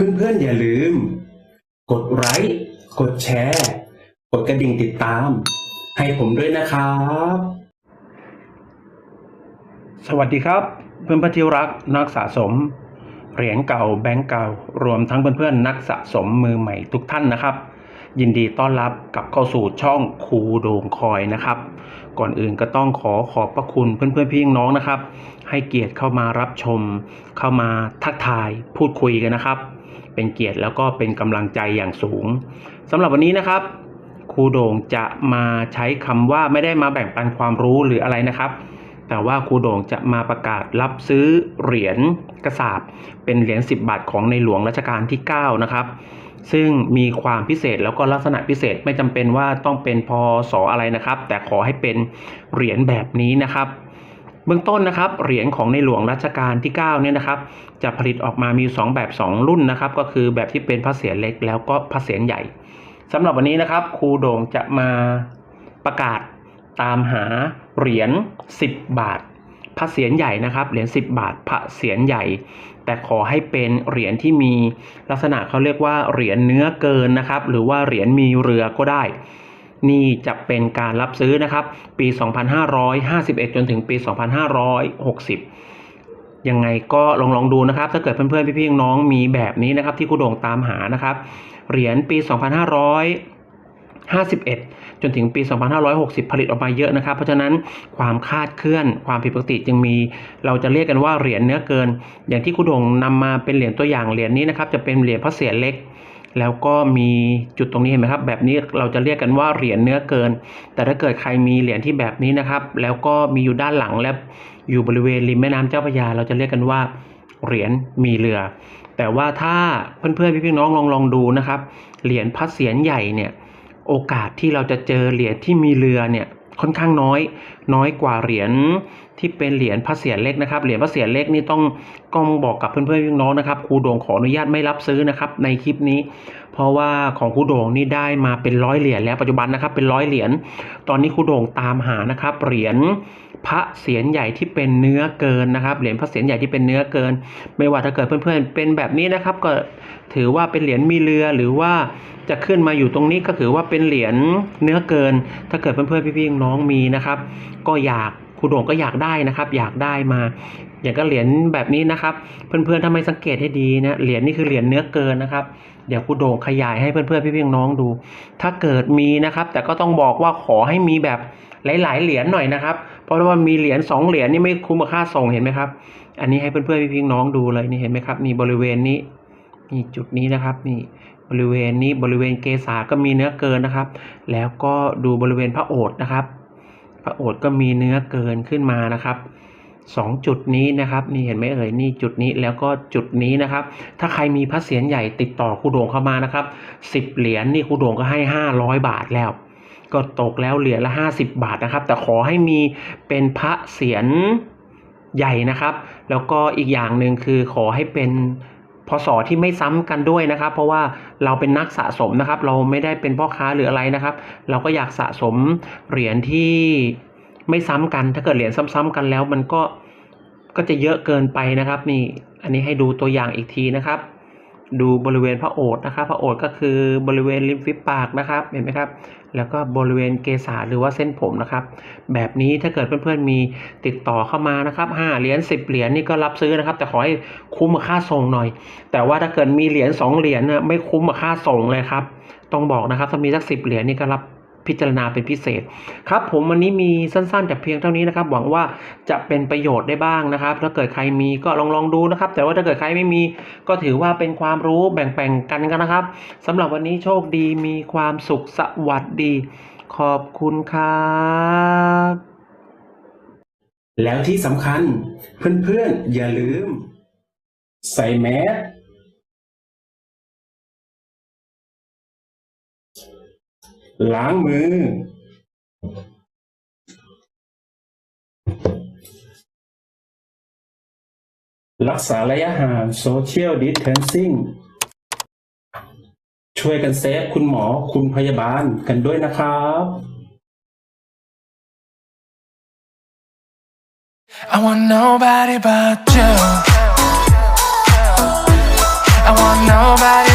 เพื่อนๆอย่าลืม กดไลค์กดแชร์ กดกระดิ่งติดตาม ให้ผมด้วยนะครับ สวัสดีครับ เพื่อนเพื่อนที่รักนักสะสม เหรียญเก่าแบงก์เก่า รวมทั้งเพื่อนๆนักสะสมมือใหม่ทุกท่านนะครับ ยินดีต้อนรับกลับเข้าสู่ช่องครูโด่งคอยนะครับ ก่อนอื่นก็ต้องขอขอบพระคุณเพื่อนๆพี่น้องนะครับ ให้เกียรติเข้ามารับชม เข้ามาทักทายพูดคุยกันนะครับ เป็นเกียรติแล้วก็เป็นกำลังใจอย่างสูงสำหรับวันนี้นะครับครูโด่งจะมาใช้คำว่าไม่ได้มาแบ่งปันความรู้หรืออะไรนะครับ แต่ว่าครูโด่งจะมาประกาศรับซื้อเหรียญกระสาบเป็นเหรียญ10 บาทของในหลวงรัชกาลที่ 9 นะครับ ซึ่งมีความพิเศษแล้วก็ลักษณะพิเศษไม่จำเป็นว่าต้องเป็นพศออะไรนะครับ แต่ขอให้เป็นเหรียญแบบนี้นะครับ เบื้องต้นนะครับเหรียญของในหลวงรัชกาลที่9เนี่ยนะครับจะผลิตออกมามี 2 แบบ 2 รุ่นนะครับก็คือแบบที่เป็นพระเศียรเล็กแล้วก็พระเศียรใหญ่สำหรับวันนี้นะครับครูโด่งจะมาประกาศตามหาเหรียญ10 บาทพระเศียรใหญ่นะครับเหรียญ10 บาทพระเศียรใหญ่ แต่ขอให้เป็นเหรียญที่มีลักษณะเขาเรียกว่าเหรียญเนื้อเกินนะครับหรือว่าเหรียญมีเรือก็ได้ นี่จะเป็นการรับซื้อนะครับ ปี 2551 จนถึงปี 2560 ยังไงก็ลองลองดูนะครับ ถ้าเกิดเพื่อนๆพี่ๆน้องมีแบบนี้นะครับ ที่ครูโด่งตามหานะครับ เหรียญปี 2551 จนถึงปี 2560 ผลิตออกมาเยอะนะครับ เพราะฉะนั้นความคาดเคลื่อน ความผิดปกติจึงมี เราจะเรียกกันว่าเหรียญเนื้อเกิน อย่างที่ครูโด่งนำมาเป็นเหรียญตัวอย่างเหรียญนี้นะครับ จะเป็นเหรียญพระเศียรเล็ก แล้วก็มีจุดตรงนี้เห็นไหมครับ แบบนี้เราจะเรียกกันว่าเหรียญเนื้อเกิน แต่ถ้าเกิดใครมีเหรียญที่แบบนี้นะครับ แล้วก็มีอยู่ด้านหลังและอยู่บริเวณริมแม่น้ำเจ้าพระยา เราจะเรียกกันว่าเหรียญมีเรือ แต่ว่าถ้าเพื่อนๆพี่ๆน้องลองลองดูนะครับ เหรียญพระเศียรใหญ่เนี่ย โอกาสที่เราจะเจอเหรียญที่มีเรือเนี่ย ค่อนข้างน้อย น้อยกว่าเหรียญที่เป็นเหรียญพระเศียรเล็กนะครับเหรียญพระเศียรเล็กนี่ต้องก้องบอกกับเพื่อนๆพี่น้องนะครับครูโด่งขออนุญาตไม่รับซื้อนะครับในคลิปนี้ เพราะว่าของครูโด่งนี่ได้มาเป็นร้อยเหรียญแล้วปัจจุบันนะครับเป็นร้อยเหรียญตอนนี้ครูโด่งตามหานะครับเหรียญ พระเศียรใหญ่ที่เป็นเนื้อเกินนะครับ เหรียญพระเศียรใหญ่ที่เป็นเนื้อเกิน ไม่ว่าถ้าเกิดเพื่อนๆเป็นแบบนี้นะครับ ก็ถือว่าเป็นเหรียญมีเรือหรือว่าจะขึ้นมาอยู่ตรงนี้ก็ถือว่าเป็นเหรียญเนื้อเกิน ถ้าเกิดเพื่อนๆพี่ๆน้องมีนะครับ ก็อยากคุณโด่งก็อยากได้นะครับ อยากได้มา อย่างก็เหรียญแบบนี้นะครับ เพื่อนๆถ้าไม่สังเกตให้ดีนะเหรียญนี่คือเหรียญเนื้อเกินนะครับ เดี๋ยวครูโด่งขยายให้เพื่อนๆพี่ๆน้องดู ถ้าเกิดมีนะครับ แต่ก็ต้องบอกว่าขอให้มีแบบหลาย ๆ เหรียญหน่อยนะครับ เพราะว่ามีเหรียญสองเหรียญนี่ไม่คุ้มกับค่าส่งเห็นไหมครับ อันนี้ให้เพื่อนๆพี่ๆน้องดูเลยนี่เห็นไหมครับนี่บริเวณนี้นี่จุดนี้นะครับนี่บริเวณนี้บริเวณเกษาก็มีเนื้อเกินนะครับ แล้วก็ดูบริเวณพระโอษฐ์นะครับ พระโอษฐ์ก็มีเนื้อเกินขึ้นมานะครับ สองจุดนี้นะครับนี่เห็นไหมเอ่ยนี่จุดนี้แล้วก็จุดนี้นะครับ ถ้าใครมีพระเศียรใหญ่ติดต่อครูโด่งเข้ามานะครับสิบเหรียญนี่ครูโด่งก็ให้ห้าร้อยบาทแล้ว ก็ตกแล้วเหรียญละห้าสิบบาทนะครับ แต่ขอให้มีเป็นพระเศียรใหญ่นะครับ แล้วก็อีกอย่างหนึ่งคือขอให้เป็นพศที่ไม่ซ้ำกันด้วยนะครับ เพราะว่าเราเป็นนักสะสมนะครับ เราไม่ได้เป็นพ่อค้าหรืออะไรนะครับ เราก็อยากสะสมเหรียญที่ ไม่ซ้ำกัน ถ้าเกิดเหรียญซ้ำๆกันแล้วมันก็ก็จะเยอะเกินไปนะครับนี่อันนี้ให้ดูตัวอย่างอีกทีนะครับ ดูบริเวณพระโอษฐ์นะครับ พระโอษฐ์ก็คือบริเวณริมฝีปากนะครับเห็นไหมครับ แล้วก็บริเวณเกษาหรือว่าเส้นผมนะครับ แบบนี้ถ้าเกิดเพื่อนๆมีติดต่อเข้ามานะครับห้าเหรียญสิบเหรียญนี่ก็รับซื้อนะครับ แต่ขอให้คุ้มกับค่าส่งหน่อย แต่ว่าถ้าเกิดมีเหรียญสองเหรียญนะไม่คุ้มกับค่าส่งเลยครับต้องบอกนะครับถ้ามีสักสิบเหรียญนี่ก็รับ พิจารณาเป็นพิเศษ ครับผมวันนี้มีสั้นๆแต่เพียงเท่านี้นะครับ หวังว่าจะเป็นประโยชน์ได้บ้างนะครับ ถ้าเกิดใครมีก็ลองลองดูนะครับ แต่ว่าถ้าเกิดใครไม่มีก็ถือว่าเป็นความรู้แบ่งๆกันกันนะครับสำหรับวันนี้โชคดีมีความสุขสวัสดี ขอบคุณครับแล้วที่สำคัญเพื่อนๆ อย่าลืม ใส่แมส ล้างมือ รักษาระยะห่างโซเชียลดิสเทนซิ่งช่วยกันเซฟคุณหมอคุณพยาบาลกันด้วยนะครับ I want nobody but you. I want nobody